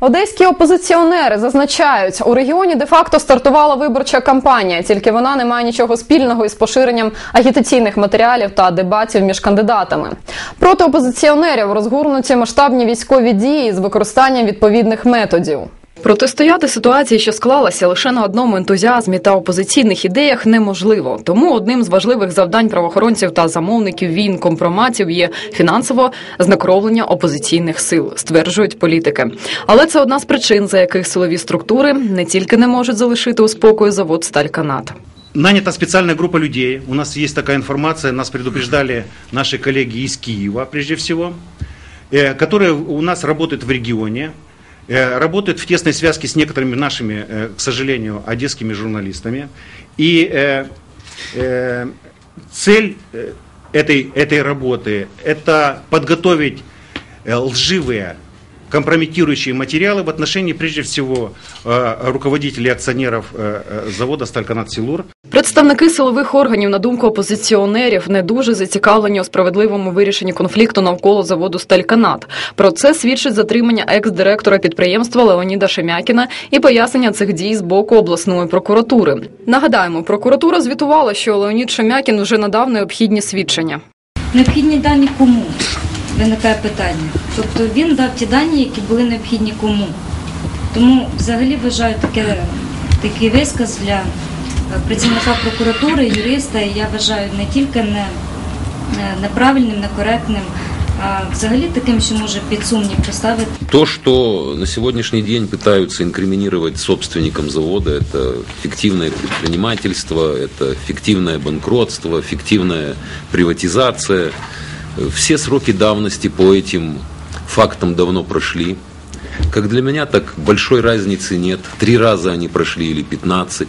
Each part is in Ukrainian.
Одеські опозиціонери зазначають, у регіоні де-факто стартувала виборча кампанія, тільки вона не має нічого спільного із поширенням агітаційних матеріалів та дебатів між кандидатами. Проти опозиціонерів розгорнуті масштабні військові дії з використанням відповідних методів. Протистояти ситуації, що склалася лише на одному ентузіазмі та опозиційних ідеях, неможливо. Тому одним з важливих завдань правоохоронців та замовників війн компроматів є фінансово знекровлення опозиційних сил, стверджують політики. Але це одна з причин, за яких силові структури не тільки не можуть залишити у спокою завод Стальканат. Нанята специальная группа людей. У нас есть такая информация, нас предупреждали наши коллеги из Киева, прежде всего, э, которые у нас работают в регионе, э, работают в тесной связке с некоторыми нашими, э, к сожалению, одесскими журналистами. И э, цель этой, этой работы – это подготовить лживые компрометирующие материалы в отношении, прежде всего, э, руководителей и акционеров э, э, завода «Стальканат Силур». Представники силових органів, на думку опозиціонерів, не дуже зацікавлені у справедливому вирішенні конфлікту навколо заводу Стальканат. Про це свідчить затримання екс-директора підприємства Леоніда Шемякіна і пояснення цих дій з боку обласної прокуратури. Нагадаємо, прокуратура звітувала, що Леонід Шемякін вже надав необхідні свідчення. Необхідні дані кому? Виникає питання. Тобто він дав ті дані, які були необхідні кому. Тому взагалі вважаю таке, такий висказ для е, працівника прокуратури, юриста, і я вважаю не тільки не, е, неправильним, некоректним, а взагалі таким, що може під сумнів поставити То, что на сегодняшний день пытаются инкриминировать собственникам завода, это фиктивное предпринимательство, это фиктивное банкротство, фиктивная приватизация. Все сроки давности по этим фактам давно прошли. Как для меня, так большой разницы нет. Три раза они прошли или 15.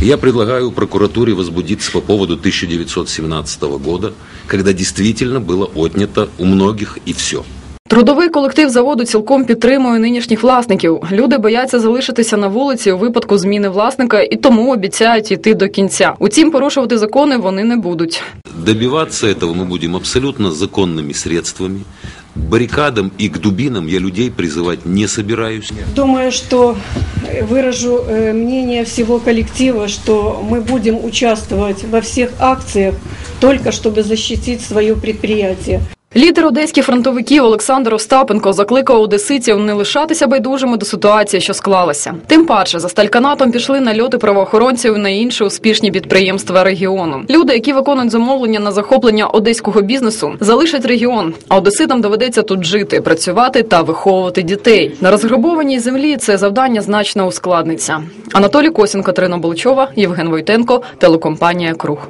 И Я предлагаю прокуратуре возбудиться по поводу 1917 года, когда действительно было отнято у многих и все. Трудовий колектив заводу цілком підтримує нинішніх власників. Люди бояться залишитися на вулиці у випадку зміни власника і тому обіцяють йти до кінця. Утім, порушувати закони вони не будуть. Добиваться этого мы будем абсолютно законными средствами. Баррикадам и к дубинам я людей призывать не собираюсь. Думаю, что выражу э, мнение всего коллектива, что мы будем участвовать во всех акциях только чтобы защитить свое предприятие. Лідер одеських фронтовиків Олександр Остапенко закликав одеситів не лишатися байдужими до ситуації, що склалася. Тим паче за стальканатом пішли нальоти правоохоронців на інші успішні підприємства регіону. Люди, які виконують замовлення на захоплення одеського бізнесу, залишать регіон. А одеситам доведеться тут жити, працювати та виховувати дітей. На розграбованій землі це завдання значно ускладниться. Анатолій Косін, Катерина Болчова, Євген Войтенко, телекомпанія Круг.